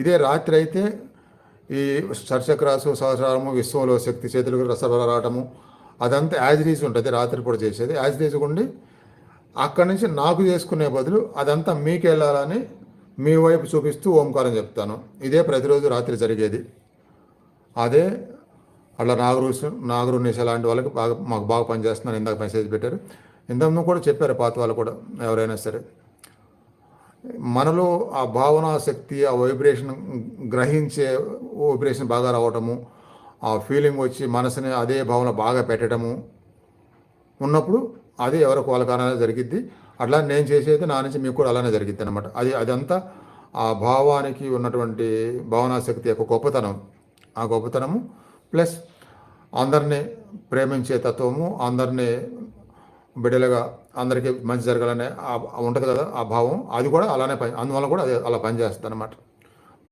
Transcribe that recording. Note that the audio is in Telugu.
ఇదే రాత్రి అయితే ఈ సర్చక్రాసు సహస్రారము విశ్వంలో శక్తి చేతులకు రసరాటము రావటము అదంతా యాజ్ రీజ్ ఉంటుంది రాత్రి పూట చేసేది. యాజ్ రీజ్ ఉండి అక్కడి నుంచి నాకు చేసుకునే బదులు అదంతా మీకు వెళ్ళాలని మీ వైపు చూపిస్తూ ఓంకారం చెప్తాను. ఇదే ప్రతిరోజు రాత్రి జరిగేది. అదే అలా నాగరు నాగరు నిశ లాంటి వాళ్ళకి బాగా మాకు బాగా పనిచేస్తున్నారు ఇందాక మెసేజ్ పెట్టారు. ఇంతకుముందు కూడా చెప్పారు పాత వాళ్ళు కూడా ఎవరైనా సరే. మనలో ఆ భావనా శక్తి ఆ వైబ్రేషన్ గ్రహించే వైబ్రేషన్ బాగా రావటము ఆ ఫీలింగ్ వచ్చి మనసుని అదే భావన బాగా పెట్టడము ఉన్నప్పుడు అది ఎవరికి వాళ్ళ అలానే జరిగిద్ది. అట్లా నేను చేసేది నా నుంచి మీకు కూడా అలానే జరిగిద్ది అనమాట అది అదంతా ఆ భావానికి ఉన్నటువంటి భావనాశక్తి యొక్క గొప్పతనం. ఆ గొప్పతనము ప్లస్ అందరినీ ప్రేమించే తత్వము అందరినీ బిడ్డలుగా అందరికీ మంచి జరగాలనే ఉంటుంది కదా ఆ భావం. అది కూడా అలానే పని అందువల్ల కూడా అది అలా పనిచేస్తుంది అనమాట